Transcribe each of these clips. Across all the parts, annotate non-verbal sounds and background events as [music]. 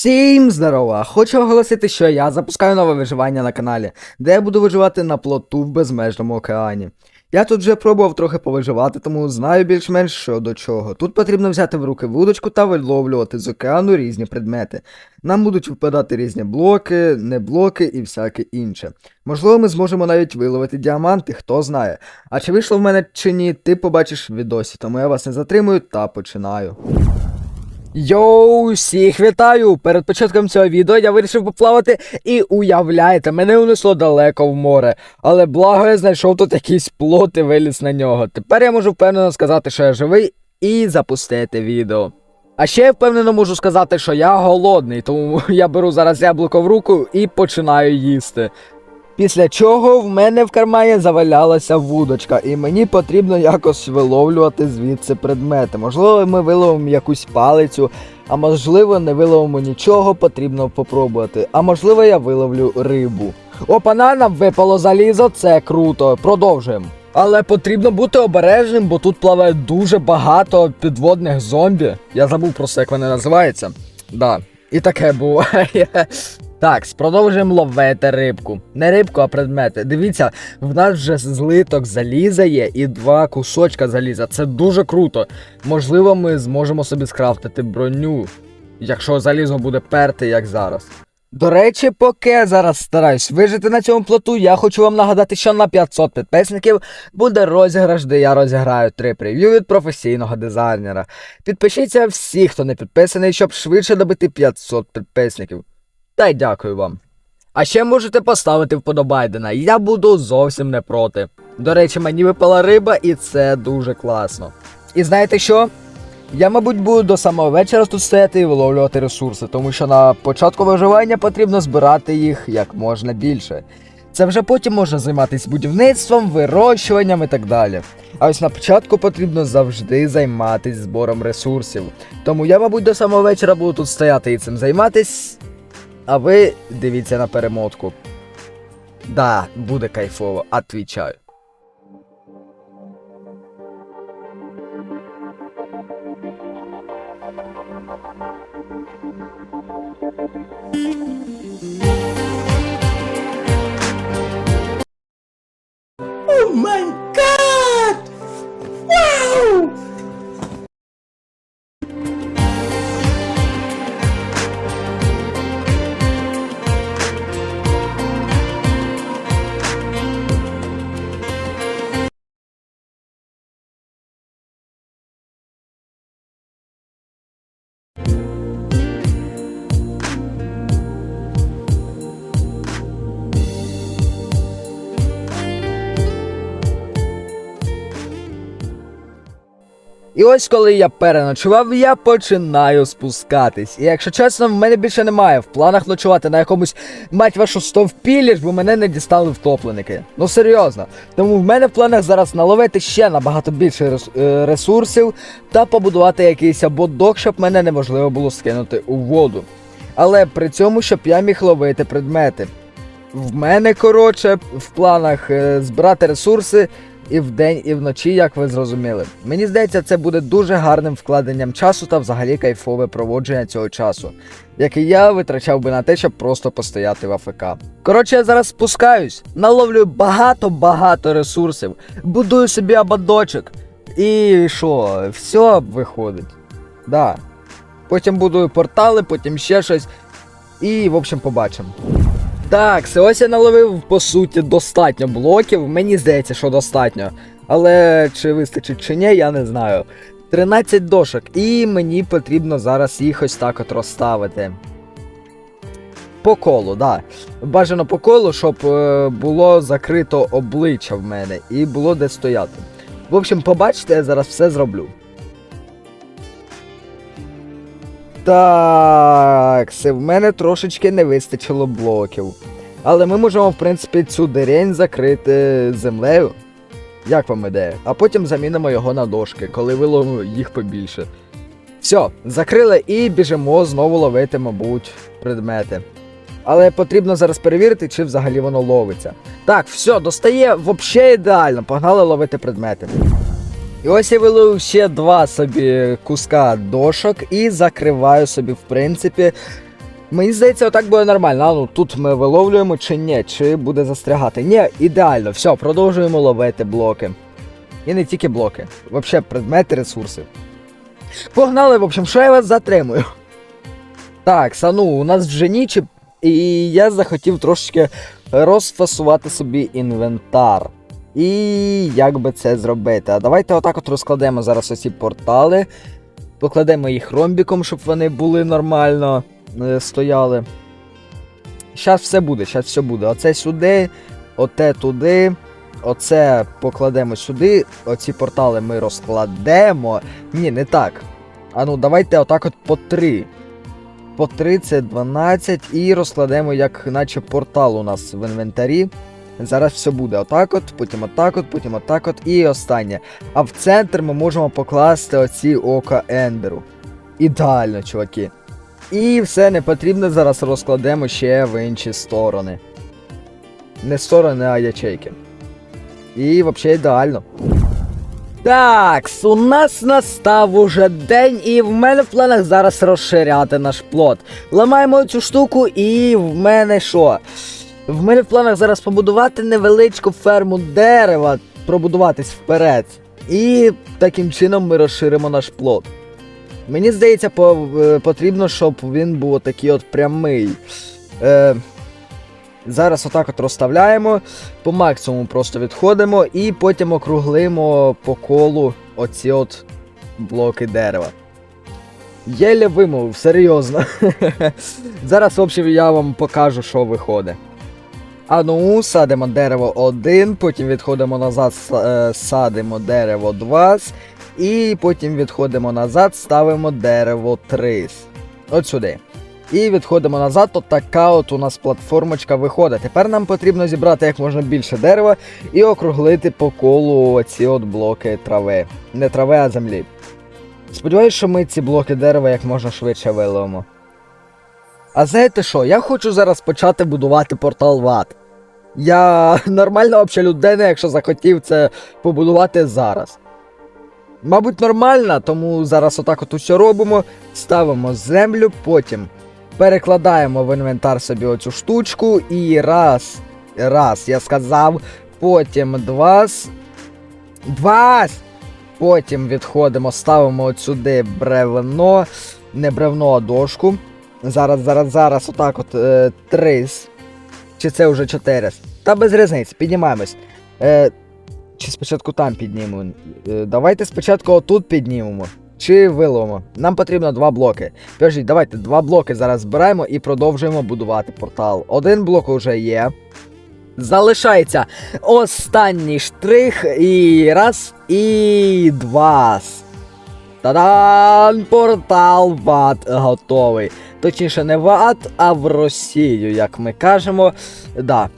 Всім здорова! Хочу оголосити, що я запускаю нове виживання на каналі, де я буду виживати на плоту в безмежному океані. Я тут вже пробував трохи повиживати, тому знаю більш-менш що до чого. Тут потрібно взяти в руки вудочку та виловлювати з океану різні предмети. Нам будуть випадати різні блоки, не блоки і всяке інше. Можливо, ми зможемо навіть виловити діаманти, хто знає. А чи вийшло в мене чи ні, ти побачиш в відосі, тому я вас не затримую та починаю. Йоу, всіх вітаю! Перед початком цього відео я вирішив поплавати і уявляєте, мене унесло далеко в море. Але благо я знайшов тут якийсь плот і виліз на нього. Тепер я можу впевнено сказати, що я живий, і запустити відео. А ще я впевнено можу сказати, що я голодний, тому [laughs] я беру зараз яблуко в руку і починаю їсти. Після чого в мене в кармані завалялася вудочка, і мені потрібно якось виловлювати звідси предмети. Можливо, ми виловимо якусь палицю, а можливо, не виловимо нічого, потрібно попробувати. А можливо, я виловлю рибу. Опана, нам випало залізо, це круто. Продовжуємо. Але потрібно бути обережним, бо тут плаває дуже багато підводних зомбі. Я забув просто, як вони називаються. Да, і таке буває. Так, продовжуємо ловити рибку. Не рибку, а предмети. Дивіться, в нас вже злиток заліза є і два кусочка заліза. Це дуже круто. Можливо, ми зможемо собі скрафтити броню, якщо залізо буде перти, як зараз. До речі, поки я зараз стараюсь вижити на цьому плоту, я хочу вам нагадати, що на 500 підписників буде розіграш, де я розіграю три прев'ю від професійного дизайнера. Підпишіться всі, хто не підписаний, щоб швидше добити 500 підписників. Та й дякую вам. А ще можете поставити вподобайдена, я буду зовсім не проти. До речі, мені випала риба, і це дуже класно. І знаєте що? Я, мабуть, буду до самого вечора тут стояти і виловлювати ресурси, тому що на початку виживання потрібно збирати їх як можна більше. Це вже потім можна займатися будівництвом, вирощуванням і так далі. А ось на початку потрібно завжди займатися збором ресурсів. Тому я, мабуть, до самого вечора буду тут стояти і цим займатись. А ви дивіться на перемотку. Да, буде кайфово, отвічаю. І ось коли я переночував, я починаю спускатись. І якщо чесно, в мене більше немає в планах ночувати на якомусь мать вашу стовпілі, бо мене не дістали втопленики. Ну серйозно. Тому в мене в планах зараз наловити ще набагато більше е, ресурсів та побудувати якийсь або док, щоб мене неможливо було скинути у воду. Але при цьому, щоб я міг ловити предмети. В мене, коротше, в планах е, збирати ресурси і вдень, і вночі, як ви зрозуміли. Мені здається, це буде дуже гарним вкладенням часу та взагалі кайфове проводження цього часу, який я витрачав би на те, щоб просто постояти в АФК. Коротше, я зараз спускаюсь, наловлюю багато-багато ресурсів, будую собі абадочок. І що, все виходить. Да. Потім будую портали, потім ще щось. І, в общем, побачимо. Так, ось я наловив, по суті, достатньо блоків. Мені здається, що достатньо. Але чи вистачить чи ні, я не знаю. 13 дошок, і мені потрібно зараз їх ось так от розставити. По колу, да. Бажано по колу, щоб е, було закрито обличчя в мене і було де стояти. В общем, побачите, я зараз все зроблю. Так, це в мене трошечки не вистачило блоків. Але ми можемо, в принципі, цю дерень закрити землею. Як вам ідея? А потім замінимо його на дошки, коли виловимо їх побільше. Все, закрили і біжимо знову ловити, мабуть, предмети. Але потрібно зараз перевірити, чи взагалі воно ловиться. Так, все, достає взагалі ідеально. Погнали ловити предмети. І ось я вилив ще два собі куска дошок і закриваю собі, в принципі, Мені здається, отак буде нормально. А ну тут ми виловлюємо чи ні, чи буде застрягати. Ні, ідеально, все, продовжуємо ловити блоки. І не тільки блоки, взагалі предмети, ресурси. Погнали, в общем, що я вас затримую. Так, Сану, у нас вже ніч, і- я захотів трошечки розфасувати собі інвентар. І як би це зробити? А давайте отак от розкладемо зараз оці портали. Покладемо їх ромбіком, щоб вони були нормально е, стояли. Щас все буде, щас все буде. Оце сюди, оте туди. Оце покладемо сюди. Оці портали ми розкладемо. Ні, не так. А ну, давайте отак от по 3. По 3 це 12 і розкладемо, як наче портал у нас в інвентарі. Зараз все буде отак от, потім отак от, потім отак от і останнє. А в центр ми можемо покласти оці ока Ендеру. Ідеально, чуваки. І все не потрібно зараз розкладемо ще в інші сторони. Не сторони, а ячейки. І взагалі ідеально. Так, у нас настав уже день, і в мене в планах зараз розширяти наш плод. Ламаємо цю штуку, і в мене що? В мене в планах зараз побудувати невеличку ферму дерева, пробудуватись вперед. І таким чином ми розширимо наш плод. Мені здається, по, е, потрібно, щоб він був такий от прямий. Е, зараз отак от розставляємо, по максимуму просто відходимо і потім округлимо по колу оці от блоки дерева. Єле вимовив, серйозно. [laughs] Зараз, в общем, я вам покажу, що виходить. А ну, садимо дерево 1, потім відходимо назад, е, садимо дерево 2, і потім відходимо назад, ставимо дерево 3. От сюди. І відходимо назад, от така от у нас платформочка виходить. Тепер нам потрібно зібрати як можна більше дерева і округлити по колу ці от блоки трави. Не трави, а землі. Сподіваюсь, що ми ці блоки дерева як можна швидше виловимо. А знаєте що? Я хочу зараз почати будувати портал в ад. Я [laughs] нормальна взагалі людина, якщо захотів це побудувати зараз. Мабуть, нормальна, тому зараз отак от усе робимо, ставимо землю, потім перекладаємо в інвентар собі оцю штучку і раз, раз, я сказав, потім два, два, потім відходимо, ставимо от сюди бревно, не бревно, а дошку. Зараз, зараз, зараз, отак от е, три. Чи це вже чотири? Та без різниці, піднімаємось. Е, чи спочатку там піднімемо? Е, давайте спочатку отут піднімемо. Чи виловимо. Нам потрібно два блоки. Підождіть, давайте два блоки зараз збираємо і продовжуємо будувати портал. Один блок уже є. Залишається останній штрих. І раз, і два. Та-дан! Портал в ад готовий. Точніше, не в ад, а в Росію, як ми кажемо. Да.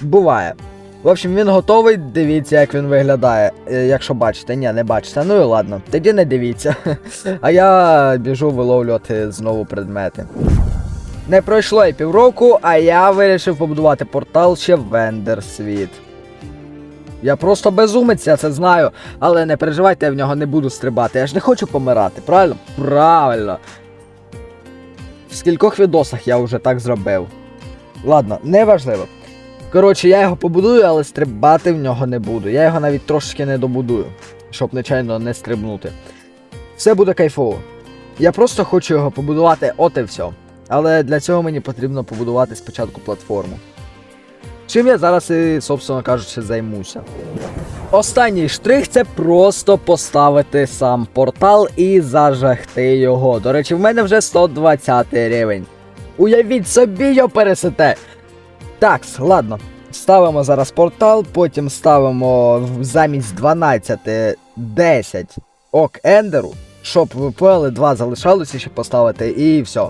Буває. В общем, він готовий, дивіться, як він виглядає. Е, Якщо бачите, ні, не бачите. Ну і ладно, тоді не дивіться. [laughs] А я біжу виловлювати знову предмети. Не пройшло і півроку, а я вирішив побудувати портал ще в Ендерсвіт. Я просто безумець, я це знаю, але не переживайте, я в нього не буду стрибати. Я ж не хочу помирати, правильно? Правильно. В скількох відосах я вже так зробив. Ладно, неважливо. Коротше, я його побудую, але стрибати в нього не буду. Я його навіть трошки не добудую, щоб нечайно не стрибнути. Все буде кайфово. Я просто хочу його побудувати, от і все. Але для цього мені потрібно побудувати спочатку платформу. Чим я зараз і, собственно кажучи, займуся. Останній штрих це просто поставити сам портал і зажахти його. До речі, в мене вже 120 рівень. Уявіть собі, його пересете. Так, ладно. Ставимо зараз портал, потім ставимо замість 12 10 ок ендеру, щоб ви поняли, два залишалося ще поставити, і все.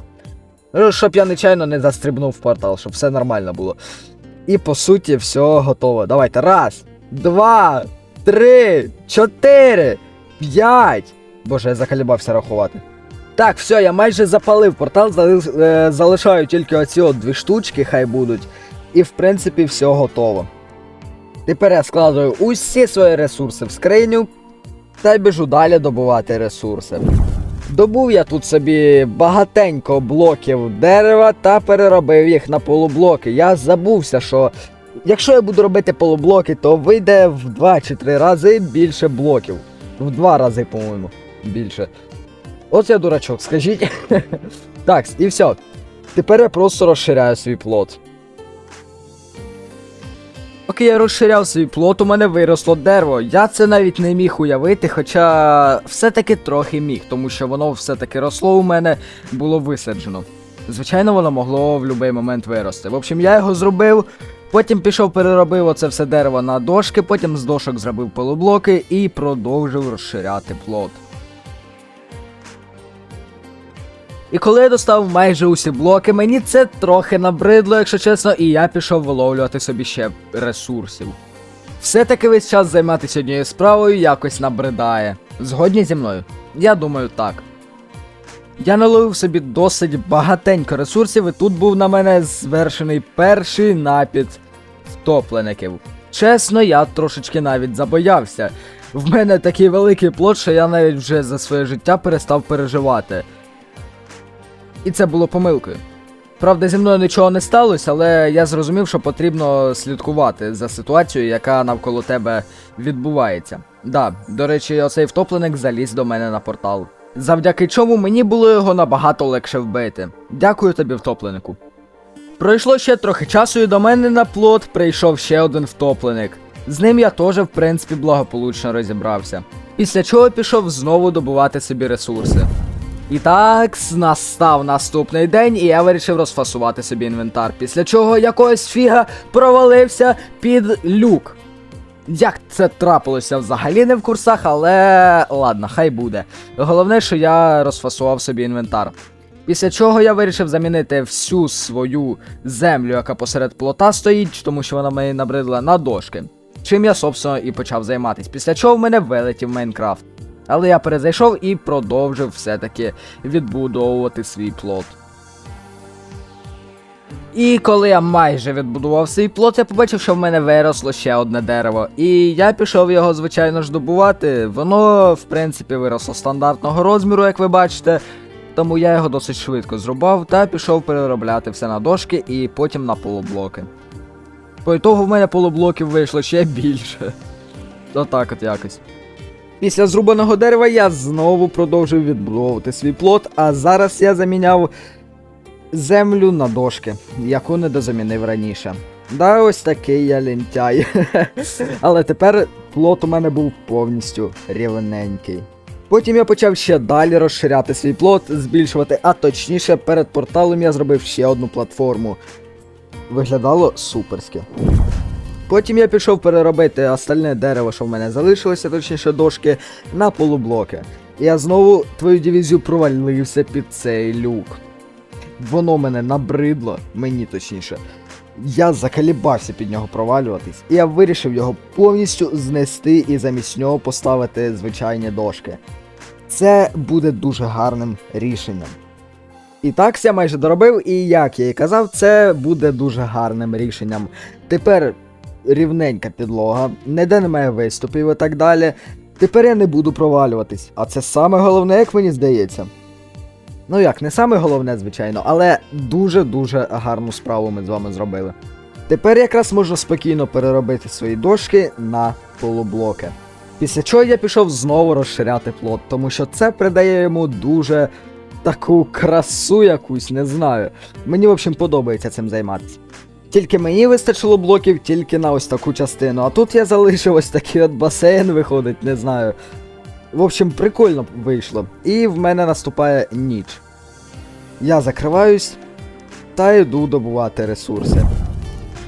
Ну, Щоб я нечайно не застрибнув в портал, щоб все нормально було. І по суті, все готово. Давайте. Раз, два, три, чотири, п'ять. Боже, я заколебався рахувати. Так, все, я майже запалив портал, е, залишаю тільки оці от дві штучки, хай будуть. І в принципі все готово. Тепер я складаю усі свої ресурси в скриню та біжу далі добувати ресурси. Добув я тут собі багатенько блоків дерева та переробив їх на полублоки. Я забувся, що якщо я буду робити полублоки, то вийде в 2 чи 3 рази більше блоків. В 2 рази, по-моєму, більше. От я дурачок, скажіть. [laughs] так, і все. Тепер я просто розширяю свій плод. Поки я розширяв свій плот, у мене виросло дерево. Я це навіть не міг уявити, хоча все-таки трохи міг, тому що воно все-таки росло у мене, було висаджено. Звичайно, воно могло в будь-який момент вирости. В общем, я його зробив, потім пішов, переробив оце все дерево на дошки, потім з дошок зробив полублоки і продовжив розширяти плот. І коли я достав майже усі блоки, мені це трохи набридло, якщо чесно, і я пішов виловлювати собі ще ресурсів. Все-таки весь час займатися однією справою якось набридає. Згодні зі мною? Я думаю, так. Я наловив собі досить багатенько ресурсів, і тут був на мене звершений перший напід втоплеників. Чесно, я трошечки навіть забоявся. В мене такий великий плод, що я навіть вже за своє життя перестав переживати. І це було помилкою. Правда, зі мною нічого не сталося, але я зрозумів, що потрібно слідкувати за ситуацією, яка навколо тебе відбувається. Да, до речі, оцей втопленик заліз до мене на портал. Завдяки чому мені було його набагато легше вбити. Дякую тобі, втопленику. Пройшло ще трохи часу, і до мене на плот прийшов ще один втопленик. З ним я теж, в принципі, благополучно розібрався. Після чого пішов знову добувати собі ресурси. І так, настав наступний день, і я вирішив розфасувати собі інвентар. Після чого якогось фіга провалився під люк. Як це трапилося взагалі не в курсах, але ладно, хай буде. Головне, що я розфасував собі інвентар. Після чого я вирішив замінити всю свою землю, яка посеред плота стоїть, тому що вона мені набридла на дошки. Чим я, собственно, і почав займатися. Після чого в мене вилетів Майнкрафт. Але я перезайшов і продовжив все-таки відбудовувати свій плот. І коли я майже відбудував свій плот, я побачив, що в мене виросло ще одне дерево. І я пішов його, звичайно ж, добувати. Воно, в принципі, виросло стандартного розміру, як ви бачите. Тому я його досить швидко зрубав та пішов переробляти все на дошки і потім на полублоки. По ітогу в мене полублоків вийшло ще більше. Отак от якось. Після зрубаного дерева я знову продовжив відбудовувати свій плот, а зараз я заміняв землю на дошки, яку не дозамінив раніше. Да, ось такий я лентяй. [laughs] Але тепер плот у мене був повністю рівненький. Потім я почав ще далі розширяти свій плот, збільшувати, а точніше перед порталом я зробив ще одну платформу. Виглядало суперськи. Потім я пішов переробити остальне дерево, що в мене залишилося, точніше дошки, на полублоки. І я знову твою дивізію провалився під цей люк. Воно мене набридло, мені точніше. Я закалібався під нього провалюватись, і я вирішив його повністю знести і замість нього поставити звичайні дошки. Це буде дуже гарним рішенням. І так я майже доробив, і як я і казав, це буде дуже гарним рішенням. Тепер рівненька підлога, ніде немає виступів і так далі. Тепер я не буду провалюватись, а це саме головне, як мені здається. Ну як, не саме головне, звичайно, але дуже-дуже гарну справу ми з вами зробили. Тепер якраз можна спокійно переробити свої дошки на полублоки. Після чого я пішов знову розширяти плот, тому що це придає йому дуже таку красу якусь, не знаю. Мені, в общем, подобається цим займатися. Тільки мені вистачило блоків тільки на ось таку частину, а тут я залишив ось такий от басейн, виходить, не знаю. В общем, прикольно вийшло. І в мене наступає ніч. Я закриваюсь та йду добувати ресурси.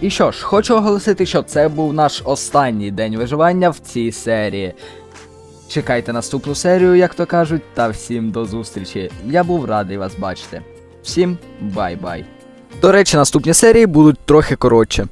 І що ж, хочу оголосити, що це був наш останній день виживання в цій серії. Чекайте наступну серію, як то кажуть, та всім до зустрічі. Я був радий вас бачити. Всім бай-бай. До речі, наступні серії будуть трохи коротше.